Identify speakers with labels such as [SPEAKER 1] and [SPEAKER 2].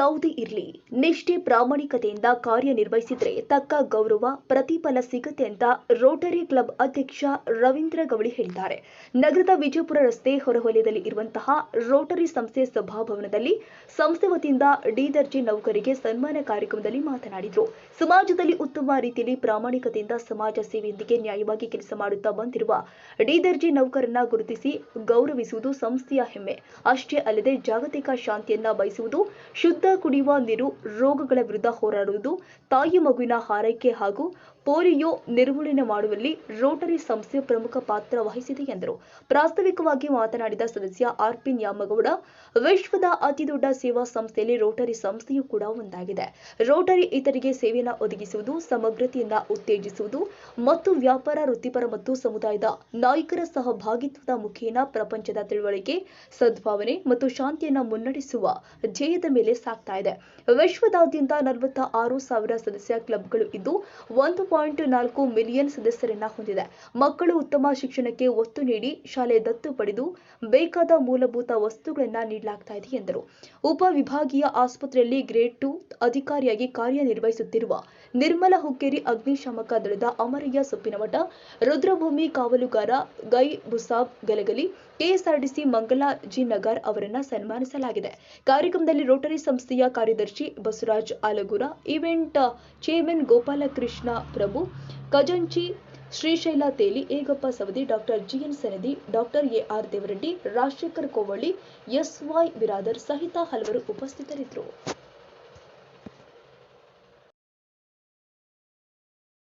[SPEAKER 1] ಯಾವುದೇ ಇರಲಿ, ನಿಷ್ಠೆ ಪ್ರಾಮಾಣಿಕತೆಯಿಂದ ಕಾರ್ಯನಿರ್ವಹಿಸಿದ್ರೆ ತಕ್ಕ ಗೌರವ, ಪ್ರತಿಫಲ ಸಿಗುತ್ತೆ ಅಂತ ರೋಟರಿ ಕ್ಲಬ್ ಅಧ್ಯಕ್ಷ ರವೀಂದ್ರ ಗವಳಿ ಹೇಳಿದ್ದಾರೆ. ನಗರದ ವಿಜಯಪುರ ರಸ್ತೆ ಹೊರವಲಯದಲ್ಲಿ ಇರುವಂತಹ ರೋಟರಿ ಸಂಸ್ಥೆ ಸಭಾಭವನದಲ್ಲಿ ಸಂಸ್ಥೆ ವತಿಯಿಂದ ಡಿ ದರ್ಜೆ ನೌಕರಿಗೆ ಸನ್ಮಾನ ಕಾರ್ಯಕ್ರಮದಲ್ಲಿ ಮಾತನಾಡಿದರು. ಸಮಾಜದಲ್ಲಿ ಉತ್ತಮ ರೀತಿಯಲ್ಲಿ ಪ್ರಾಮಾಣಿಕತೆಯಿಂದ ಸಮಾಜ ಸೇವೆಯೊಂದಿಗೆ ನ್ಯಾಯವಾಗಿ ಕೆಲಸ ಮಾಡುತ್ತಾ ಬಂದಿರುವ ಡಿ ದರ್ಜೆ ನೌಕರನ್ನ ಗುರುತಿಸಿ ಗೌರವಿಸುವುದು ಸಂಸ್ಥೆಯ ಹೆಮ್ಮೆ. ಅಷ್ಟೇ ಅಲ್ಲದೆ ಜಾಗತಿಕ ಶಾಂತಿಯನ್ನ ಬಯಸುವುದು ಶುದ್ಧ ಕುಡಿಯುವ ನೀರು ರೋಗಗಳ ವಿರುದ್ಧ ಹೋರಾಡುವುದು ತಾಯಿ ಮಗುವಿನ ಆರೈಕೆ ಹಾಗೂ ಪೋಲಿಯೋ ನಿರ್ಮೂಲನೆ ಮಾಡುವಲ್ಲಿ ರೋಟರಿ ಸಂಸ್ಥೆ ಪ್ರಮುಖ ಪಾತ್ರ ವಹಿಸಿದೆ ಎಂದರು. ಪ್ರಾಸ್ತಾವಿಕವಾಗಿ ಮಾತನಾಡಿದ ಸದಸ್ಯ ಆರ್ಪಿ ನ್ಯಾಮಗೌಡ, ವಿಶ್ವದ ಅತಿದೊಡ್ಡ ಸೇವಾ ಸಂಸ್ಥೆಯಲ್ಲಿ ರೋಟರಿ ಸಂಸ್ಥೆಯೂ ಕೂಡ ಒಂದಾಗಿದೆ. ರೋಟರಿ ಇತರಿಗೆ ಸೇವೆಯನ್ನು ಒದಗಿಸುವುದು ಸಮಗ್ರತೆಯನ್ನ ಉತ್ತೇಜಿಸುವುದು ಮತ್ತು ವ್ಯಾಪಾರ, ವೃತ್ತಿಪರ ಮತ್ತು ಸಮುದಾಯದ ನಾಯಕರ ಸಹಭಾಗಿತ್ವದ ಮುಖೇನ ಪ್ರಪಂಚದ ತಿಳುವಳಿಕೆ, ಸದ್ಭಾವನೆ ಮತ್ತು ಶಾಂತಿಯನ್ನು ಮುನ್ನಡೆಸುವ ಧ್ಯೇಯದ ಮೇಲೆ ಸಾಕ್ತಾ ಇದೆ. ವಿಶ್ವದಾದ್ಯಂತ ನಲವತ್ತ ಆರು ಸಾವಿರ ಸದಸ್ಯ ಕ್ಲಬ್ಗಳು ಇದ್ದು, ಒಂದು ಪಾಯಿಂಟ್ ನಾಲ್ಕು ಮಿಲಿಯನ್ ಸದಸ್ಯರನ್ನ ಹೊಂದಿದೆ. ಮಕ್ಕಳು ಉತ್ತಮ ಶಿಕ್ಷಣಕ್ಕೆ ಒತ್ತು ನೀಡಿ ಶಾಲೆ ದತ್ತು ಪಡೆದು ಬೇಕಾದ ಮೂಲಭೂತ ವಸ್ತುಗಳನ್ನ ನೀಡಲಾಗ್ತಾ ಇದೆ ಎಂದರು. ಉಪ ವಿಭಾಗೀಯ ಆಸ್ಪತ್ರೆಯಲ್ಲಿ ಗ್ರೇಡ್ ಟು ಅಧಿಕಾರಿಯಾಗಿ ಕಾರ್ಯನಿರ್ವಹಿಸುತ್ತಿರುವ ನಿರ್ಮಲ ಹುಕ್ಕೇರಿ ಅಗ್ನಿಶಾಮಕ ದಳದ ಅಮರಯ್ಯ ಸೊಪ್ಪಿನಮಠ ರುದ್ರಭೂಮಿ ಕಾವಲುಗಾರ ಗೈ ಬುಸಾಬ್ ಗಲಗಲಿ ಕೆಎಸ್ಆರ್ಡಿಸಿ ಮಂಗಲ ಜಿ ನಗರ್ ಅವರನ್ನ ಸನ್ಮಾನಿಸಲಾಗಿದೆ. ಕಾರ್ಯಕ್ರಮದಲ್ಲಿ ರೋಟರಿ ಸಂಸ್ಥೆಯ ಕಾರ್ಯದರ್ಶಿ Basavaraj Alagur event chairman Gopalakrishna Prabhu, ಖಜಂಚಿ Shrishaila Teli, Yegappa Savadi, doctor G N Sanadi, doctor A R Devareddy, Rajashekhar Kovalli, S Y Biradar ಸಹಿತ ಹಲವರು ಉಪಸ್ಥಿತರಿದ್ದರು.